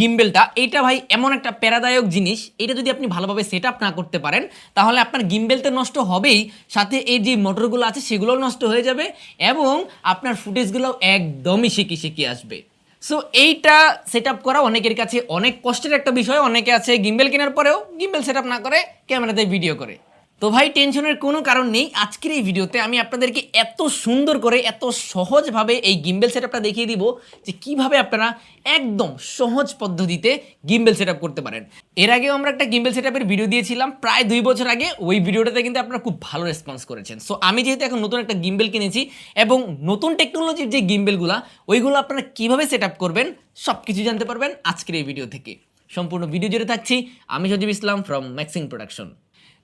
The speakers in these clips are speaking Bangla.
গিম্বেলটা, এইটা ভাই এমন একটা প্যারাদায়ক জিনিস, এটা যদি আপনি ভালোভাবে সেট না করতে পারেন, তাহলে আপনার গিম্বেল তো নষ্ট হবেই, সাথে এই যে মোটরগুলো আছে সেগুলোও নষ্ট হয়ে যাবে এবং আপনার ফুটেজগুলো একদমই শিখি শিখি আসবে। সো এইটা সেট আপ করা অনেকের কাছে অনেক কষ্টের একটা বিষয়, অনেকে আছে গিম্বেল কেনার পরেও গিম্বেল সেট না করে ক্যামেরাতে ভিডিও করে। তো ভাই টেনশনের কোনো কারণ নেই। আজকের এই ভিডিওতে আমি আপনাদেরকে এত সুন্দর করে, এত সহজভাবে এই গিম্বেল সেটআপটা দেখিয়ে দিব যে কীভাবে আপনারা একদম সহজ পদ্ধতিতে গিম্বেল সেটআপ করতে পারেন। এর আগেও আমরা একটা গিম্বেল সেটআপের ভিডিও দিয়েছিলাম, প্রায় দুই বছর আগে। ওই ভিডিওটাতে কিন্তু আপনারা খুব ভালো রেসপন্স করেছেন। সো আমি যেহেতু এখন নতুন একটা গিম্বেল কিনেছি এবং নতুন টেকনোলজির যে গিম্বেলগুলো ওইগুলো আপনারা কীভাবে সেটআপ করবেন সব কিছু জানতে পারবেন আজকের এই ভিডিও থেকে। সম্পূর্ণ ভিডিও জুড়ে থাকছি। আমি সজীব ইসলাম ফ্রম ম্যাক্সিং প্রোডাকশন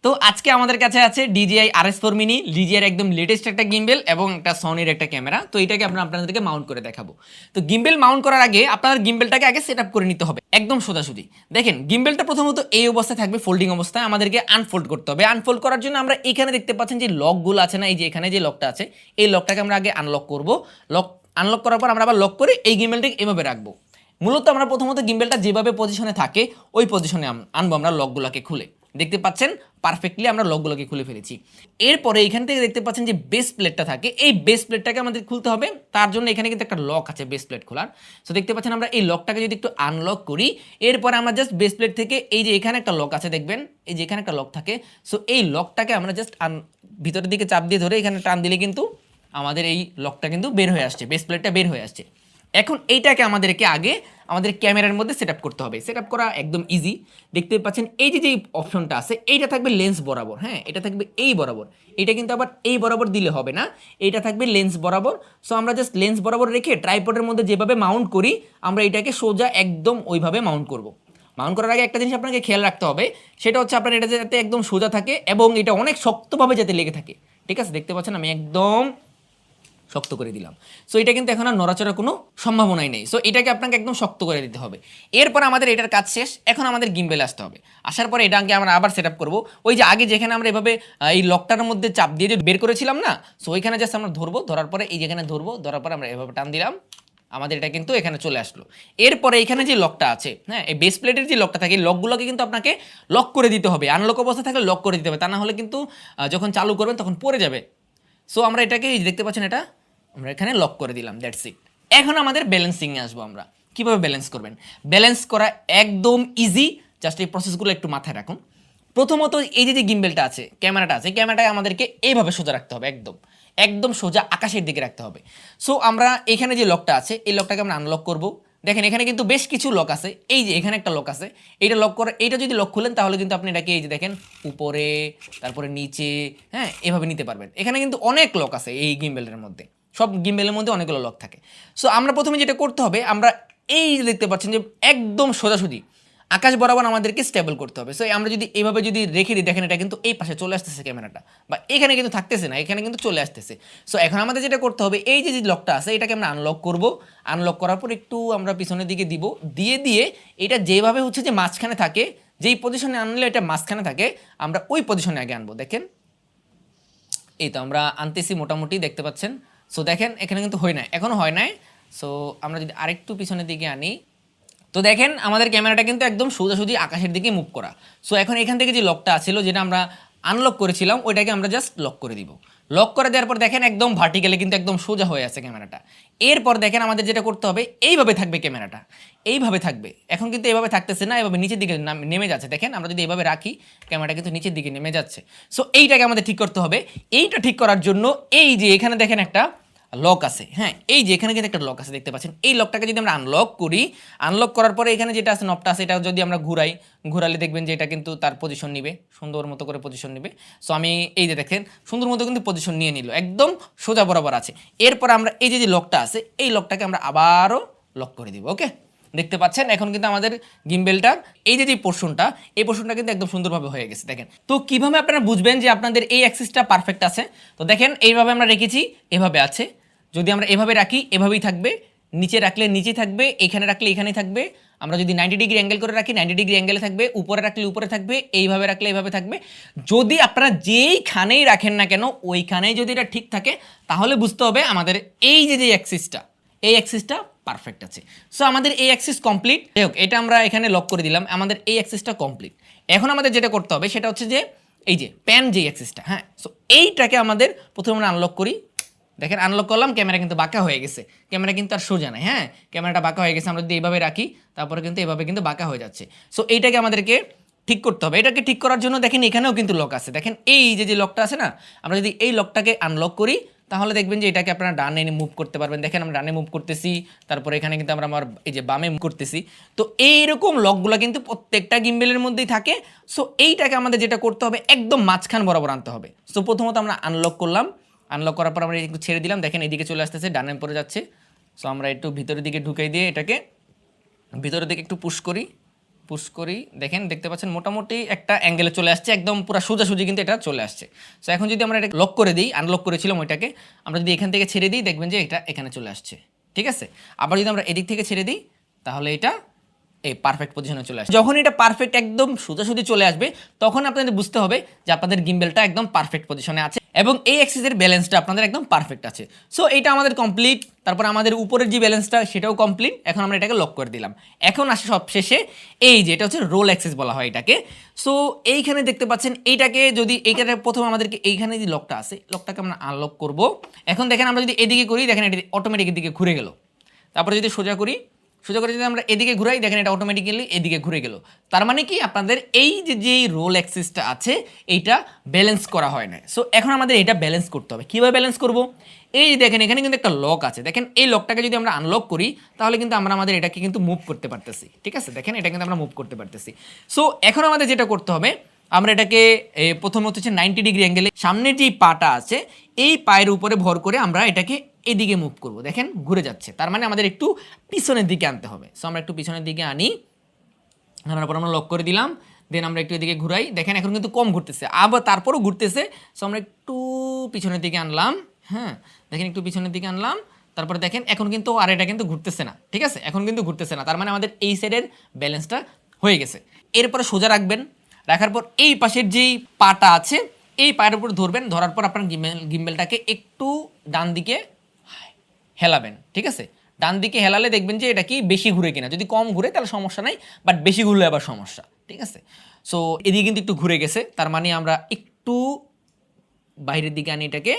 তো আজকে আমাদের কাছে আছে DJI R S four mini DGR একদম লেটেস্ট একটা গিম্বেল এবং একটা সনির একটা ক্যামেরা তো এটাকে আমরা আপনাদেরকে মাউন্ট করে দেখাবো। তো গিম্বেল মাউন্ট করার আগে আপনার গিম্বেলটাকে আগে সেট করে নিতে হবে, একদম সোজাসুজি। দেখেন গিম্বেলটা প্রথমত এই অবস্থায় থাকবে ফোল্ডিং অবস্থায়। আমাদেরকে আনফোল্ড করতে হবে। আনফোল্ড করার জন্য আমরা এখানে দেখতে পাচ্ছেন যে লকগুলো আছে না, এই যে এখানে যে লকটা আছে, এই লকটাকে আমরা আগে আনলক করব। লক আনলক করার পর আমরা আবার লক করে এই গিম্বেলটাকে এভাবে রাখব। মূলত আমরা প্রথমত গিম্বেলটা যেভাবে পজিশনে থাকে, ওই পজিশনে আনব আমরা লকগুলোকে খুলে। দেখতে পাচ্ছেন পারফেক্টলি আমরা লকগুলোকে খুলে ফেলেছি। এরপরে এখান থেকে দেখতে পাচ্ছেন যে বেস প্লেটটা থাকে। এই বেস প্লেটটাকে আমাদের খুলতে হবে। তার জন্য এখানে কিন্তু একটা লক আছে বেস প্লেট খোলার। সো দেখতে পাচ্ছেন আমরা এই লকটাকে যদি একটু আনলক করি, এরপরে আমরা জাস্ট বেস প্লেট থেকে এই যে এখানে একটা লক আছে, দেখবেন, এই যে এখানে একটা লক থাকে। সো এই লকটাকে আমরা জাস্ট আন ভিতরের দিকে চাপ দিয়ে ধরে এখানে টান দিলে কিন্তু আমাদের এই লকটা কিন্তু বের হয়ে আসছে বেস প্লেটটা বের হয়ে আসছে। এখন এইটাকে আমাদেরকে আগে আমাদের ক্যামেরার মধ্যে সেট করতে হবে। সেট করা একদম ইজি দেখতে পাচ্ছেন, এই যে যে অপশনটা আছে, এইটা থাকবে লেন্স বরাবর হ্যাঁ? এটা থাকবে এই বরাবর। এটা কিন্তু আবার এই বরাবর দিলে হবে না এইটা থাকবে লেন্স বরাবর। সো আমরা জাস্ট লেন্স বরাবর রেখে ট্রাইপডের মধ্যে যেভাবে মাউন্ট করি, আমরা এটাকে সোজা একদম ওইভাবে মাউন্ট করব। মাউন্ট করার আগে একটা জিনিস আপনাকে খেয়াল রাখতে হবে, সেটা হচ্ছে আপনার এটা যাতে একদম সোজা থাকে এবং এটা অনেক শক্তভাবে যাতে লেগে থাকে। ঠিক আছে? দেখতে পাচ্ছেন, আমি একদম শক্ত করে দিলাম। সো এটা কিন্তু এখন আর নড়াচড়ার কোনো সম্ভাবনাই নেই। সো এটাকে আপনাকে একদম শক্ত করে দিতে হবে। এরপর আমাদের এটার কাজ শেষ। এখন আমাদের গিম্বেল আসতে হবে। আসার পরে এটাকে আমরা আবার সেট আপ করব। ওই যে আগে যেখানে আমরা এভাবে এই লকটার মধ্যে চাপ দিয়ে যে বের করেছিলাম না সো ওইখানে জাস্ট আমরা ধরবো। ধরার পরে এই যেখানে ধরবো, ধরার পরে আমরা এভাবে টান দিলাম। আমাদের এটা কিন্তু এখানে চলে আসলো। এরপরে এখানে যে লকটা আছে হ্যাঁ এই বেস প্লেটের যে লকটা থাকে লকগুলোকে কিন্তু আপনাকে লক করে দিতে হবে। আনলক অবস্থা থাকলে লক করে দিতে হবে। তা না হলে কিন্তু যখন চালু করবেন তখন পড়ে যাবে। সো আমরা এটাকে দেখতে পাচ্ছেন এটা আমরা এখানে লক করে দিলাম দ্যাটস ইট এখন আমাদের ব্যালেন্সিংয়ে আসব আমরা। কীভাবে ব্যালেন্স করবেন? ব্যালেন্স করা একদম ইজি জাস্ট এই প্রসেসগুলো একটু মাথায় রাখুন। প্রথমত এই যে গিম্বেলটা আছে ক্যামেরাটা আছে ক্যামেরাটা আমাদেরকে এইভাবে সোজা রাখতে হবে, একদম। একদম সোজা আকাশের দিকে রাখতে হবে। সো আমরা এখানে যে লকটা আছে, এই লকটাকে আমরা আনলক করব। দেখেন, এখানে কিন্তু বেশ কিছু লক আছে। এই যে এখানে একটা লক আছে, এইটা লক করা এইটা যদি লক খুলেন, তাহলে কিন্তু আপনি এটাকে এই যে দেখেন, উপরে, তারপরে নিচে হ্যাঁ এভাবে নিতে পারবেন। এখানে কিন্তু অনেক লক আছে এই গিম্বেলের মধ্যে। সব গিম্বেলের মধ্যে অনেকগুলো লক থাকে। সো আমরা প্রথমে যেটা করতে হবে, আমরা এই দেখতে পাচ্ছেন যে একদম সোজাসুজি আকাশ বরাবর আমাদেরকে স্টেবল করতে হবে। সো আমরা যদি এইভাবে যদি রেখে দিই, দেখেন এটা কিন্তু এই পাশে চলে আসতেছে ক্যামেরাটা, বা এখানে কিন্তু থাকতেছে না, এখানে কিন্তু চলে আসতেছে। সো এখন আমাদের যেটা করতে হবে, এই যে যে লকটা আছে, এটাকে আমরা আনলক করব। আনলক করার পর একটু আমরা পিছনের দিকে দিব। দিয়ে দিয়ে এটা যেভাবে হচ্ছে যে মাঝখানে থাকে, যেই পজিশনে আনলে এটা মাঝখানে থাকে, আমরা ওই পজিশনে আগে আনব। দেখেন, এই তো আমরা আনতেছি মোটামুটি, দেখতে পাচ্ছেন? সো দেখেন, এখানে কিন্তু হয় নাই। এখনও হয় নাই। সো আমরা যদি আরেকটু পিছনের দিকে আনি। তো দেখেন, আমাদের ক্যামেরাটা কিন্তু একদম সোজাসুজি আকাশের দিকে মুভ করা। সো এখন এখান থেকে যে লকটা ছিল যেটা আমরা আনলক করেছিলাম, ওইটাকে আমরা জাস্ট লক করে দিব। লক করে দেওয়ার পর দেখেন, একদম ভার্টিক্যালি কিন্তু একদম সোজা হয়ে আছে ক্যামেরাটা। এরপর দেখেন, আমাদের যেটা করতে হবে, এইভাবে থাকবে ক্যামেরাটা। এইভাবে থাকবে। এখন কিন্তু এইভাবে থাকতেছে না, এভাবে নিচের দিকে নাম- যাচ্ছে। দেখেন, আমরা যদি এইভাবে রাখি, ক্যামেরাটা কিন্তু নিচের দিকে নেমে যাচ্ছে। সো এইটাকে আমাদের ঠিক করতে হবে। এইটা ঠিক করার জন্য এই যে এখানে দেখেন একটা লক আছে। হ্যাঁ এই যে এখানে কিন্তু একটা লক আছে, দেখতে পাচ্ছেন। এই লকটাকে যদি আমরা আনলক করি আনলক করার পরে এখানে যেটা আছে নবটা আছে এটা যদি আমরা ঘুরাই, ঘুরালে দেখবেন যে এটা কিন্তু তার পজিশন নিবে, সুন্দর মতো করে পজিশন নিবে। সো আমি এই যে দেখেন, সুন্দর মতো কিন্তু পজিশন নিয়ে নিল, একদম সোজা বরাবর আছে। এরপর আমরা এই যে যে লকটা আছে, এই লকটাকে আমরা আবারও লক করে দিব ওকে দেখতে পাচ্ছেন, এখন কিন্তু আমাদের গিম্বেলটার এই যে যে পোর্শনটা এই পোর্শনটা কিন্তু একদম সুন্দরভাবে হয়ে গেছে, দেখেন। তো কীভাবে আপনারা বুঝবেন যে আপনাদের এই অ্যাক্সিসটা পারফেক্ট আছে? তো দেখেন, এইভাবে আমরা রেখেছি, এভাবে আছে। যদি আমরা এভাবে রাখি, এভাবেই থাকবে। নিচে রাখলে নিচে থাকবে, এখানে রাখলে এখানেই থাকবে। আমরা যদি নাইনটি ডিগ্রি অ্যাঙ্গেল করে রাখি নাইনটি ডিগ্রি অ্যাঙ্গেলে থাকবে, উপরে রাখলে উপরে থাকবে, এইভাবে রাখলে এইভাবে থাকবে। যদি আপনারা যেইখানেই রাখেন না কেন, ওইখানেই যদি এটা ঠিক থাকে, তাহলে বুঝতে হবে আমাদের এই যে যে অ্যাক্সিসটা এই অ্যাক্সিসটা পারফেক্ট আছে। সো আমাদের এই অ্যাক্সিস কমপ্লিট যাই হোক, এটা আমরা এখানে লক করে দিলাম। আমাদের এই অ্যাক্সিসটা কমপ্লিট এখন আমাদের যেটা করতে হবে, সেটা হচ্ছে যে, এই যে প্যান যে অ্যাক্সিসটা হ্যাঁ? সো এইটাকে আমাদের প্রথমে আমরা আনলক করি। দেখেন আনলক করলাম ক্যামেরা কিন্তু বাঁকা হয়ে গেছে। ক্যামেরা কিন্তু আর সোজা নাই হ্যাঁ? ক্যামেরাটা বাঁকা হয়ে গেছে, আমরা যদি এইভাবে রাখি, তারপরে কিন্তু এভাবে কিন্তু বাঁকা হয়ে যাচ্ছে। সো এইটাকে আমাদেরকে ঠিক করতে হবে। এটাকে ঠিক করার জন্য দেখেন এখানেও কিন্তু লক আছে। দেখেন এই যে যে লকটা আছে না, আমরা যদি এই লকটাকে আনলক করি, তাহলে দেখবেন যে এটাকে আপনারা ডানে এনে মুভ করতে পারবেন। দেখেন আমরা ডানে মুভ করতেছি, তারপরে এখানে কিন্তু আমরা আমার এই যে বামে move করতেছি। তো এইরকম লকগুলো কিন্তু প্রত্যেকটা গিম্বেলের মধ্যেই থাকে। সো এইটাকে আমাদের যেটা করতে হবে, একদম মাঝখান বরাবর আনতে হবে। সো প্রথমত আমরা আনলক করলাম। আনলক করার পর আমরা একটু ছেড়ে দিলাম। দেখেন এদিকে চলে আসতেছে ডানের পরে যাচ্ছে। সো আমরা একটু ভিতরের দিকে ঢুকাই দিয়ে এটাকে ভিতরের দিকে একটু পুশ করি পুশ করি। দেখেন, দেখতে পাচ্ছেন মোটামুটি একটা অ্যাঙ্গেলে চলে আসছে, একদম পুরো সোজাসুজি কিন্তু এটা চলে আসছে। সো এখন যদি আমরা এটা লক করে দিই আনলক করেছিলাম ওইটাকে, আমরা যদি এখান থেকে ছেড়ে দিই, দেখবেন যে এটা এখানে চলে আসছে। ঠিক আছে? আবার যদি আমরা এদিক থেকে ছেড়ে দিই, তাহলে এটা এই পারফেক্ট পজিশনে চলে আসবে যখন এটা পারফেক্ট একদম সোজাসুজি চলে আসবে, তখন আপনাদের বুঝতে হবে যে আপনাদের গিম্বেলটা একদম পারফেক্ট পজিশনে আছে। এবং এই অ্যাক্সিসের ব্যালেন্সটা আপনাদের একদম পারফেক্ট আছে। সো এটা আমাদের কমপ্লিট তারপর আমাদের উপরের যে ব্যালেন্সটা সেটাও কমপ্লিট এখন আমরা এটাকে লক করে দিলাম। এখন আসে সব শেষে এই যে, এটা হচ্ছে রোল অ্যাক্সেস বলা হয় এটাকে। সো এইখানে দেখতে পাচ্ছেন, এইটাকে যদি, এইখানে প্রথম আমাদেরকে এইখানে যে লকটা আছে লকটাকে আমরা আনলক করব। এখন দেখেন, আমরা যদি এদিকে করি, দেখেন, এটা অটোমেটিক এদিকে ঘুরে গেল। তারপরে যদি সোজা করি সোজা করে যদি আমরা এদিকে ঘুরাই, দেখেন এটা অটোমেটিক্যালি এদিকে ঘুরে গেল। তার মানে কি? আপনাদের এই যে যে রোল অ্যাক্সিসটা আছে, এইটা ব্যালেন্স করা হয় না সো এখন আমাদের এটা ব্যালেন্স করতে হবে। কীভাবে ব্যালেন্স করব? এই যে দেখেন, এখানে কিন্তু একটা লক আছে। দেখেন, এই লকটাকে যদি আমরা আনলক করি, তাহলে কিন্তু আমরা আমাদের এটাকে কিন্তু মুভ করতে পারতেছি। ঠিক আছে? দেখেন, এটা কিন্তু আমরা মুভ করতে পারতেছি। সো এখন আমাদের যেটা করতে হবে, আমরা এটাকে প্রথমত হচ্ছে নাইনটি ডিগ্রি অ্যাঙ্গেলে সামনে যেই পাটা আছে, এই পায়ের উপরে ভর করে আমরা এটাকে এদিকে মুভ করব। দেখেন, ঘুরে যাচ্ছে। তার মানে আমাদের একটু পিছনের দিকে আনতে হবে। সো আমরা একটু পিছনের দিকে আনি। আনার পর আমরা লক করে দিলাম। দেন আমরা একটু এদিকে ঘুরাই। দেখেন, এখন কিন্তু কম ঘুরতেছে। আবার তারপরও ঘুরতেছে। সো আমরা একটু পিছনের দিকে আনলাম। হ্যাঁ দেখেন, একটু পিছনের দিকে আনলাম। তারপরে দেখেন, এখন কিন্তু আর এটা কিন্তু ঘুরতেছে না। ঠিক আছে? এখন কিন্তু ঘুরতেছে না। তার মানে আমাদের এই সাইডের ব্যালেন্সটা হয়ে গেছে। এরপরে সোজা রাখবেন। রাখার পর এই পাশের যেই পাটা আছে, এই পায়ের উপর ধরবেন। ধরার পর আপনার গিম্বেল গিম্বেলটাকে একটু ডান দিকে হেলাবেন, ঠিক আছে? ডান দিকে হেলালে দেখবেন যে এটা কি বেশি ঘুরে কিনা। যদি কম ঘুরে তাহলে সমস্যা নাই বাট বেশি ঘুরলে আবার সমস্যা, ঠিক আছে? সো এদিকে কিন্তু একটু ঘুরে গেছে, তার মানে আমরা একটু বাইরের দিকে আনি এটাকে,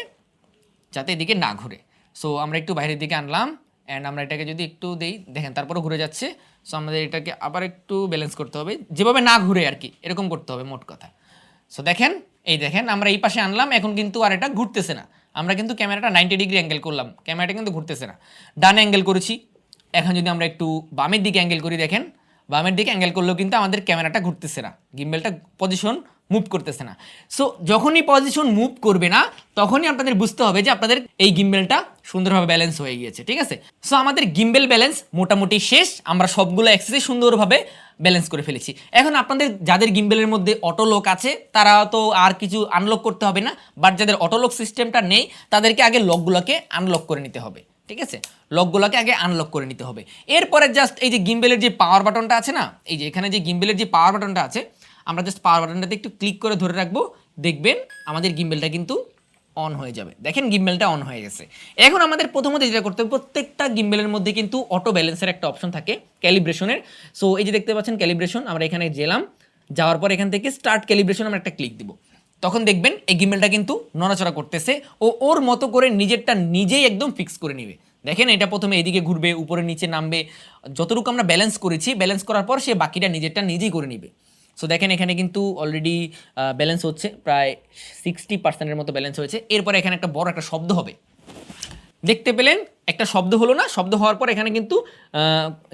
যাতে এদিকে না ঘুরে। সো আমরা একটু বাইরের দিকে আনলাম অ্যান্ড আমরা এটাকে যদি একটু দেই, দেখেন তারপরও ঘুরে যাচ্ছে সো আমাদের এটাকে আবার একটু ব্যালেন্স করতে হবে। যেভাবে না ঘুরে আর কি, এরকম করতে হবে, মোট কথা। সো দেখেন, এই দেখেন, আমরা এই পাশে আনলাম, এখন কিন্তু আর এটা ঘুরতেছে না। আমরা কিন্তু ক্যামেরাটা নাইনটি ডিগ্রি অ্যাঙ্গেল করলাম। ক্যামেরাটা কিন্তু ঘুরতেছে না। ডান অ্যাঙ্গেল করেছি। এখন যদি আমরা একটু বামের দিকে অ্যাঙ্গেল করি দেখেন, বামের দিকে অ্যাঙ্গেল করলেও কিন্তু আমাদের ক্যামেরাটা ঘুরতেছে না। গিম্বেলটা পজিশন মুভ করতেছে না। সো যখনই পজিশন মুভ করবে না, তখনই আপনাদের বুঝতে হবে যে আপনাদের এই গিম্বেলটা সুন্দরভাবে ব্যালেন্স হয়ে গিয়েছে, ঠিক আছে? সো আমাদের গিম্বেল ব্যালেন্স মোটামুটি শেষ, আমরা সবগুলো অ্যাক্সেসে সুন্দরভাবে ব্যালেন্স করে ফেলেছি। এখন আপনাদের, যাদের গিম্বেলের মধ্যে অটো লক আছে, তারা তো আর কিছু আনলক করতে হবে না বাট যাদের অটো লক সিস্টেমটা নেই, তাদেরকে আগে লকগুলোকে আনলক করে নিতে হবে, ঠিক আছে? লকগুলোকে আগে আনলক করে নিতে হবে। এরপরে জাস্ট এই যে গিম্বেলের যে পাওয়ার বাটনটা আছে না, এই যে এখানে যে গিম্বেলের যে পাওয়ার বাটনটা আছে, আমরা জাস্ট পাওয়ার বাটনটাতে একটু ক্লিক করে ধরে রাখব, দেখবেন আমাদের গিম্বেলটা কিন্তু অন হয়ে যাবে। দেখেন গিম্বেলটা অন হয়ে গেছে। এখন আমাদের প্রথমত যেটা করতে হবে, প্রত্যেকটা গিম্বেলের মধ্যে কিন্তু অটো ব্যালেন্সের একটা অপশন থাকে ক্যালিব্রেশনের সো এই যে দেখতে পাচ্ছেন ক্যালিব্রেশন আমরা এখানে গেলাম। যাওয়ার পর এখান থেকে স্টার্ট ক্যালিব্রেশন আমরা একটা ক্লিক দিব। তখন দেখবেন এই গিম্বেলটা কিন্তু নড়াচড়া করতেছে ও ওর মতো করে নিজেরটা নিজেই একদম ফিক্স করে নিবে। দেখেন এটা প্রথমে এদিকে ঘুরবে, উপরে নিচে নামবে। যতটুকু আমরা ব্যালেন্স করেছি ব্যালেন্স করার পর সে বাকিটা নিজেরটা নিজেই করে নিবে। সো দেখেন এখানে কিন্তু অলরেডি ব্যালেন্স হচ্ছে। প্রায় সিক্সটি পার্সেন্টের মতো ব্যালেন্স হয়েছে। এরপরে এখানে একটা বড় একটা শব্দ হবে। দেখতে পেলেন? একটা শব্দ হলো না, শব্দ হওয়ার পর এখানে কিন্তু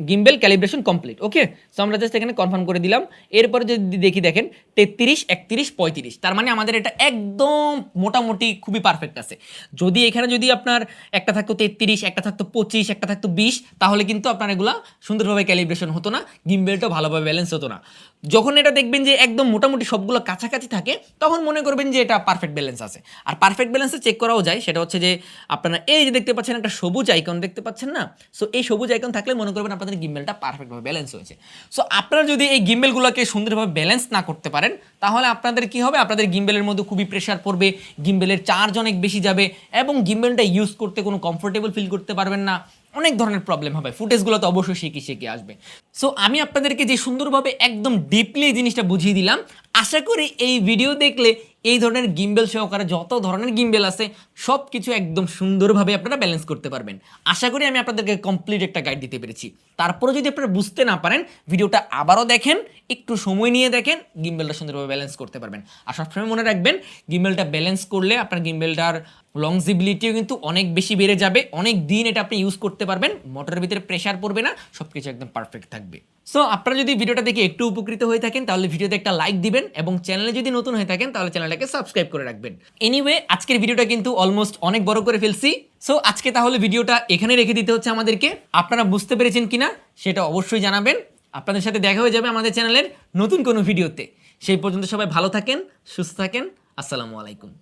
gimbal calibration complete okay so আমরা জাস্ট এখানে কনফার্ম করে দিলাম। এরপরে যদি দেখি দেখেন, তেত্রিশ, একত্রিশ, পঁয়ত্রিশ, তার মানে আমাদের এটা একদম মোটামুটি খুবই পারফেক্ট আছে। যদি এখানে যদি আপনার একটা থাকতো তেত্রিশ, একটা থাকতো পঁচিশ, একটা থাকতো বিশ, তাহলে কিন্তু আপনার এগুলা সুন্দরভাবে ক্যালিব্রেশন হতো না গিম্বেলটাও ভালোভাবে ব্যালেন্স হতো না। যখন এটা দেখবেন যে একদম মোটামুটি সবগুলো কাছাকাছি থাকে, তখন মনে করবেন যে এটা পারফেক্ট ব্যালেন্স আছে। আর পারফেক্ট ব্যালেন্সে চেক করাও যায়, সেটা হচ্ছে যে আপনারা এই যে দেখতে পাচ্ছেন একটা সবুজ আইকন দেখতে পাচ্ছেন না? সো এই সবুজ আইকন থাকলে মনে করবেন আপনাদের গিম্বেলটা পারফেক্টভাবে ব্যালেন্স হয়েছে। সো আপনারা যদি এই গিম্বেলগুলোকে সুন্দরভাবে ব্যালেন্স না করতে পারেন, তাহলে আপনাদের কি হবে? আপনাদের গিম্বেলের মধ্যে খুবই প্রেশার পড়বে গিম্বেলের চার্জ অনেক বেশি যাবে এবং গিম্বেলটা ইউজ করতে কোনো কমফোর্টেবল ফিল করতে পারবেন না। অনেক ধরনের প্রবলেম হবে। ফুটেজগুলো তো অবশ্যই শিখে শিখে আসবে। সো আমি আপনাদেরকে যে সুন্দরভাবে একদম ডিপলি জিনিসটা বুঝিয়ে দিলাম আশা করি এই ভিডিও দেখলে এই ধরনের গিম্বেল সহকারে যত ধরনের গিম্বেল আছে সব কিছু একদম সুন্দরভাবে আপনারা ব্যালেন্স করতে পারবেন। আশা করি আমি আপনাদেরকে কমপ্লিট একটা গাইড দিতে পেরেছি। তারপরে যদি আপনারা বুঝতে না পারেন ভিডিওটা আবারও দেখেন, একটু সময় নিয়ে দেখেন গিম্বেলটা সুন্দরভাবে ব্যালেন্স করতে পারবেন। আর সবসময় মনে রাখবেন গিম্বেলটা ব্যালেন্স করলে আপনার গিম্বেলটার লংজিবিলিটিও কিন্তু অনেক বেশি বেড়ে যাবে। অনেক দিন এটা আপনি ইউজ করতে পারবেন মোটরের ভিতরে প্রেশার পড়বে না সব কিছু একদম পারফেক্ট থাকবে। সো আপনারা যদি ভিডিওটা দেখে একটু উপকৃত হয়ে থাকেন, তাহলে ভিডিওতে একটা লাইক দিবেন এবং চ্যানেলে যদি নতুন হয়ে থাকেন, তাহলে চ্যানেলটাকে সাবস্ক্রাইব করে রাখবেন। এনিওয়ে আজকের ভিডিওটা কিন্তু অলমোস্ট অনেক বড় করে ফেলছি। সো আজকে তাহলে ভিডিওটা এখানে রেখে দিতে হচ্ছে আমাদেরকে। আপনারা বুঝতে পেরেছেন কিনা, সেটা অবশ্যই জানাবেন। আপনাদের সাথে দেখা হয়ে যাবে আমাদের চ্যানেলের নতুন কোনো ভিডিওতে। সেই পর্যন্ত সবাই ভালো থাকেন, সুস্থ থাকেন। আসসালামু আলাইকুম।